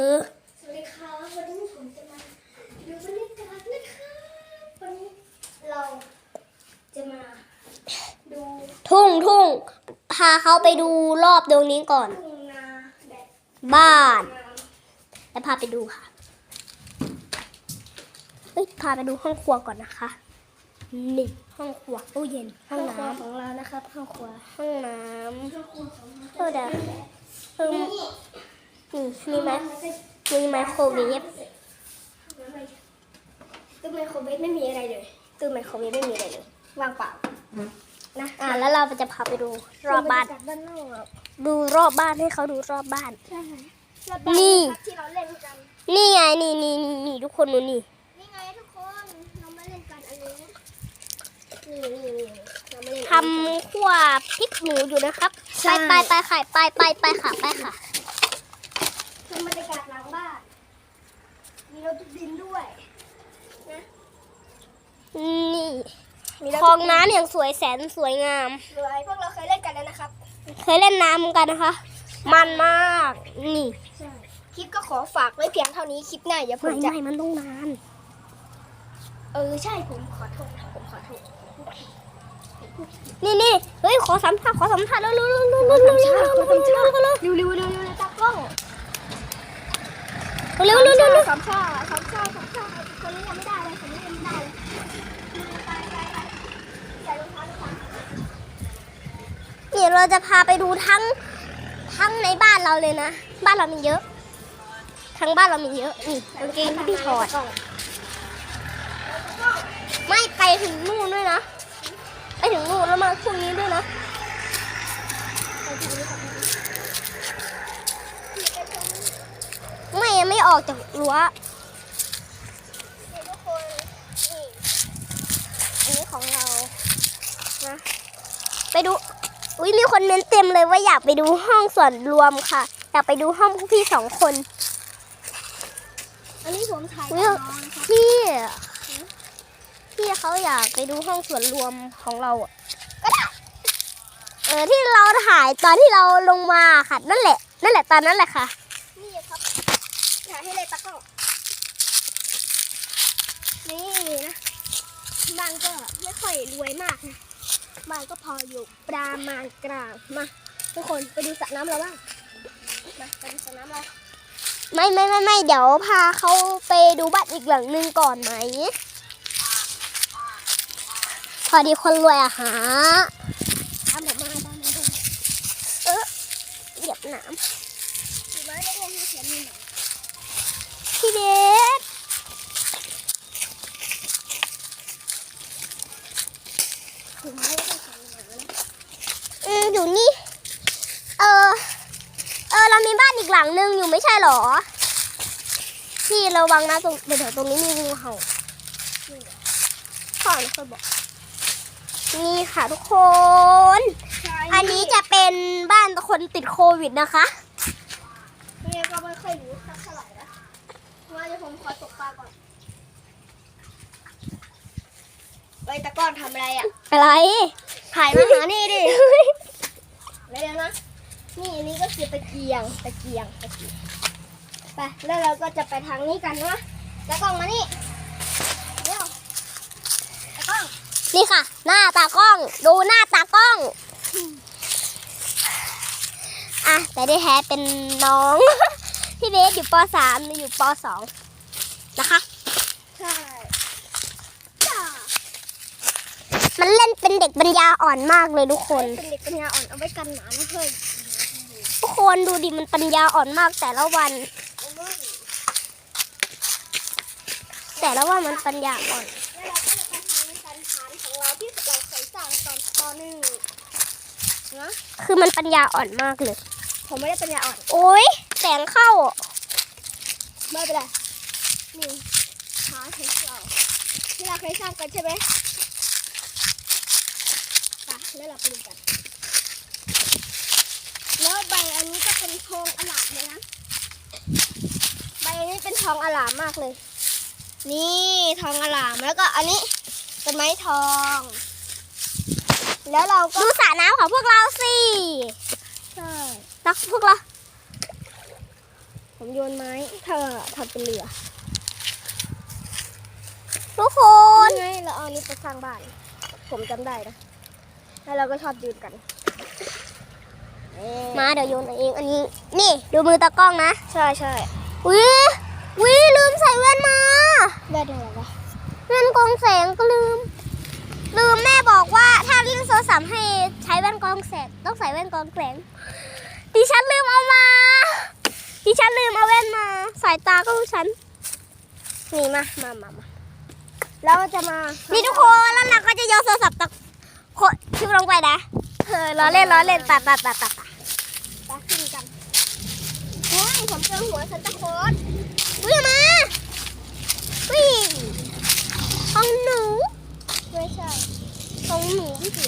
เออ สวัสดีครับ วันนี้ผมจะมาดูบรรยากาศนะครับวันนี้เราจะมาดูทุ่งทุ่งพาเขาไปดูรอบตรงนี้ก่อน ทุ่งนาแบบบ้าน น้แล้วพาไปดูค่ะ เฮ้ย พาไปดูห้องครัวก่อนนะคะ นี่ ห้องครัวตู้เย็นำห้องครัวน้ำของเรานะครับห้องครัวห้องน้ห้องครัวของำเออเดี๋ยวเพิ่มนี่ นี่มีไหมมีไมโครเวฟตู้ไมโครเวฟไม่มีอะไรเลยตู้ไมโครเวฟไม่มีอะไรเลยว่างเปล่านะอ่าแล้วเราจะพาไปดูรอบบ้านบรรยกศด้านนอกดูรอบบ้านให้เขาดูรอบบ้าน ใช่รอบบ้านี่ ครับที่เราเล่นกัน นี่ไงนี่นี่นี่นี่ทุกคนดูนี่ นี่ไงทุกคนเรามาเล่นกันอันนี้นี่นี่นี่เรามาเล่นทำขั้วพริกหนูอยู่นะครับ ใช่ ไปไปไปค่ะไปไปไปค่ะไปค่ะ ทำบรรยากาศหลังบ้าน มีรถทุกดินด้วยนี่มีรถคลองน้ำอย่างสวยแสนสวยงามรวยพวกเราเคยเล่นกันแล้วนะครับ เคยเล่นน้ำกันนะคะ มันมาก นี่ใช่คลิปก็ขอฝากไว้เพียงเท่านี้คลิปหน้าอย่าผไม่มจะ ไม่มันต้องนาน เออใช่ผมขอโทษผมขอโทษนี่นี่เฮ้ยขอสัมภาษณ์ขอสัมภาษณ์เร็วเร็วเร็วเร็วเร็วเร็วเร็วเร็วเร็วเร็วเร็วเร็วเร็วเร็วเร็วเร็วเร็วตากล้อง เร็วเร็วเร็วเร็วสามชาสามชาสามชาคนนี้ยังไม่ได้เลยคนนี้ยังไม่ได้เลยไปไปไปใส่รองเท้าดีกว่านี่เราจะพาไปดูทั้งทั้งในบ้านเราเลยนะ บ้านเรามีเยอะ ทั้งบ้านเรามีเยอะนี่กางเกงที่พี่ถอดไม่ไปถึงนู่นด้วยนะ ไปถึงนู่นแล้วมาพวกนี้ด้วยนะ ไม่ยังไม่ ออกจากรั้วทุกคนนี่อันนี้ของเรานะไปดูอุ้ยมีคนเม้นเต็มเลยว่าอยากไปดูห้องส่วนรวมค่ะ อยากไปดูห้องพวกพี่สองคนอันนี้ผมถ่ายอุ๊กับยน้องนะครับพี่พี่เขาอยากไปดูห้องส่วนรวมของเราอะก็ได้เออที่เราถ่ายตอนที่เราลงมาค่ะ นั่นแหละ นั่นแหละตอนนั้นแหละค่ะนี่ครับถ่ายให้เลยตากล้อง นี่นะบ้านก็ไม่ค่อยรวยมากนะบ้านก็พออยู่ประมาณกลางมาทุกคนไปดูสระน้ำเราบ้างมาไปดูสระน้ำเราไม่ไม่ไม่ไม่เดี๋ยวพาเขาไปดูบ้านอีกหลังหนึ่งก่อนไหม พอดีคนรวยอะหาตามผมมาตามผมมาเออเหยียบนามถือไม้เล็กๆเขียนมีหนง พี่เบส ถือไม้เล็กๆเขียนมีหนังนะ อืมอยู่นี่ เออ เออ เรามีบ้านอีก หลังหนึ่งอยู่ไม่ใช่เหรอ พี่ระวังนะตรงเดี๋ยวๆตรงนี้มีงูเห่าพ่อไม่เคยบอก นี่ค่ะทุกคน อันนี้จะเป็นบ้านคนติดโควิดนะคะเนี่ยก็ไม่ค่อยรู้สักเท่าไหร่นะว่าเดี๋ยวผมขอตกปลาก่อนไปตะก้อนทำอะไรอะ อะไร ถ่ายมาหานี่ดิ เร็วๆนะ นี่อันนี้ก็คือตะเกียงตะเกียงตะเกียงไปแล้วเราก็จะไปทางนี้กันนะตะกล้องมานี่เร็วตะกล้องนี่ค่ะ หน้าตากล้องดูหน้าตากล้องอะแต่ได้แท้เป็นน้อง พี่เบสอยู่ป .3 หนูอยู่ป .2 นะคะใช่จ้ามันเล่นเป็นเด็กปัญญาอ่อนมากเลยทุกคน เป็นเด็กปัญญาอ่อนเอาไว้กันหมาไม่เคยทุก คนดูดิมันปัญญาอ่อนมากแต่ละวันเอาไว้แต่ละวันมันปัญญาอ่อนแล้วเราก็จะไปทางการฐานของเราที่เราเคยสร้างตอนปหนึ่งนะคือมันปัญญาอ่อนมากเลย ผมไม่ได้ปัญญาอ่อน โอ๊ยแสงเข้า ไม่เป็นไรนี่ฐานของเราที่เราเคยสร้างกันใช่ไหมไปแล้วเราไปดูกัน แล้วใบอันนี้ก็ เป็นทองอลามเลยนะ ใบอันนี้เป็นทองอลามมากเลย นี่ทองอลามแล้วก็อันนี้เป็นไม้ทอง แล้วเราก็ดูสระน้ำของพวกเราสิใช่รักพวกเรา ผมโยนไม้ถ้าทำเป็นเรือทุกคนไงเราเอาอันนี้ไปสร้างบ้าน ผมจำได้นะ แล้วเราก็ชอบยืนกันเอ๊ะ มาเดี๋ยวโยนเองอันนี้ นี่ดูมือตากล้องนะใช่ใช่วิวิลืมใส่แว่นมาได้ด้วยเหรอวะแว่นกรองแสงก็ลืม ลืมแม่บอกว่าถ้าเล่นโทรศัพท์ให้ใช้แว่นกรองแสงต้องใส่แว่นกรองแสงดิฉันลืมเอามา ดิฉันลืมเอาแว่นมา สายตาก็รู้ฉันนี่มามามามาแล้วเราจะมา นี่ทุกคนแล้วเราก็จะโยนโทรศัพท์ตะโคชิวลงไปนะเออล้อเล่นล้อเล่นตัดตัดตัดตัดตัด ปลาขึ้นกันโอ้ย ผมเจอหัวซันตาคลอสวิ่งมาวิ่งของหนู ไม่ใช่ของหนูพี่สี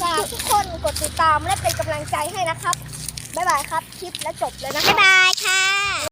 ฝากทุกคนกดติดตามและเป็นกำลังใจให้นะครับ บ๊ายบายครับ คลิปและจบเลยนะคบ๊ายบายค่ะ